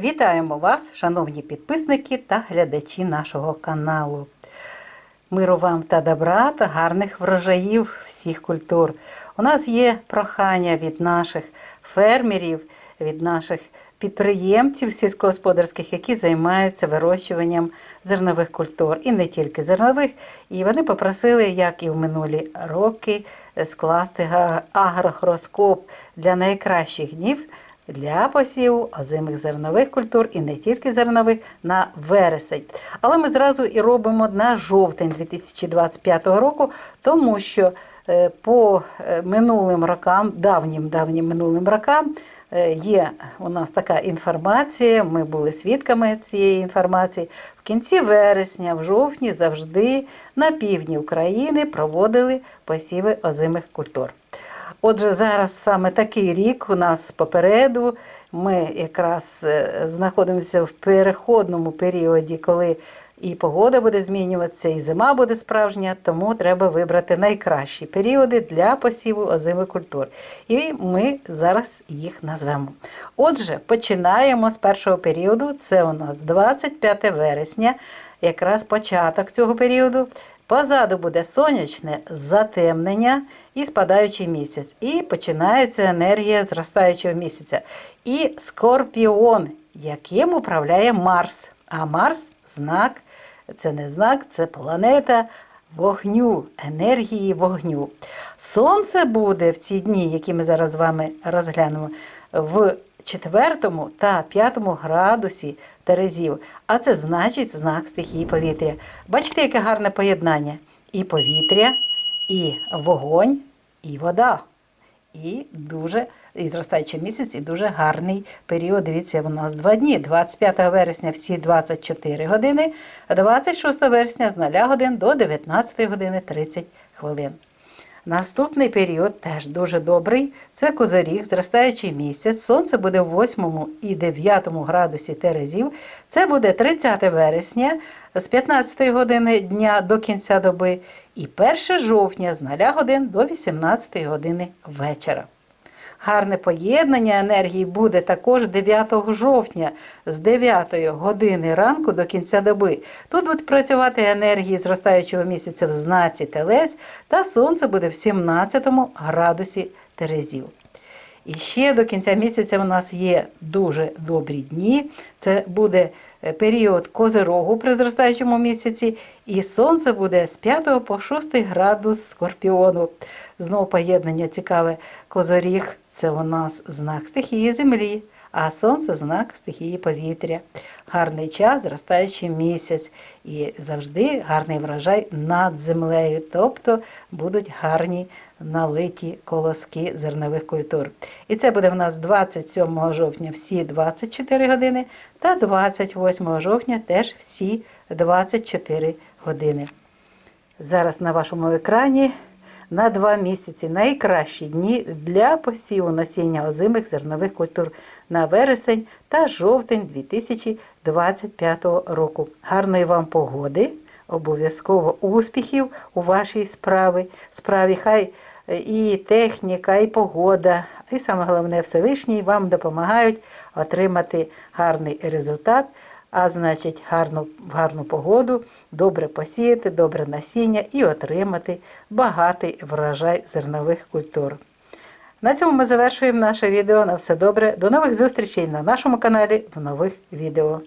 Вітаємо вас, шановні підписники та глядачі нашого каналу. Миру вам та добра та гарних врожаїв всіх культур. У нас є прохання від наших фермерів, від наших підприємців сільськогосподарських, які займаються вирощуванням зернових культур і не тільки зернових. І вони попросили, як і в минулі роки, скласти агрохороскоп для найкращих днів для посіву озимих зернових культур і не тільки зернових на вересень. Але ми зразу і робимо на жовтень 2025 року, тому що е, по е, минулим рокам, давнім давнім минулим рокам, е, є у нас така інформація. Ми були свідками цієї інформації. В кінці вересня, в жовтні, завжди на півдні України проводили посіви озимих культур. Отже, зараз саме такий рік у нас попереду. Ми якраз е, знаходимося в переходному періоді, коли і погода буде змінюватися, і зима буде справжня, тому треба вибрати найкращі періоди для посіву озимих культур. І ми зараз їх назвемо. Отже, починаємо з першого періоду. Це у нас 25 вересня, якраз початок цього періоду. Позаду буде сонячне затемнення і спадаючий місяць. І починається енергія зростаючого місяця. І скорпіон, яким управляє Марс. А Марс знак, це не знак, це планета вогню, енергії вогню. Сонце буде в ці дні, які ми зараз з вами розглянемо, в четвертому та п'ятому градусі Терезів. А це значить знак стихії повітря. Бачите, яке гарне поєднання? І повітря, і вогонь, і вода. І дуже і зростаючий місяць, і дуже гарний період. Дивіться, у нас два дні. 25 вересня всі 24 години, 26 вересня з 0 годин до 19 години 30 хвилин. Наступний період теж дуже добрий. Це козаріг, зростаючий місяць. Сонце буде в 8 і 9 градусі Терезів. Це буде 30 вересня з 15 години дня до кінця доби і 1 жовтня з 0 годин до 18 години вечора. Гарне поєднання енергії буде також 9 жовтня з 9 години ранку до кінця доби. Тут будуть працювати енергії зростаючого місяця в знаці Телець, та сонце буде в 17 градусі Терезів. І ще до кінця місяця у нас є дуже добрі дні. Це буде е, період козирогу при зростаючому місяці, і сонце буде з 5 по 6 градус скорпіону. Знову поєднання цікаве. Козоріг це у нас знак стихії землі, а сонце знак стихії повітря. Гарний час, зростаючий місяць, і завжди гарний врожай над землею, тобто будуть гарні налиті колоски зернових культур. І це буде в нас 27 жовтня всі 24 години, та 28 жовтня теж всі 24 години. Зараз на вашому екрані на два місяці найкращі дні для посіву насіння озимих зернових культур на вересень та жовтень 2025 року. Гарної вам погоди, обов'язково успіхів у вашій справі. справі. Хай і техніка, і погода, і саме головне Всевишній вам допомагають отримати гарний результат. А значить, гарну, гарну погоду, добре посіяти, добре насіння і отримати багатий врожай зернових культур. На цьому ми завершуємо наше відео. На все добре. До нових зустрічей на нашому каналі в нових відео.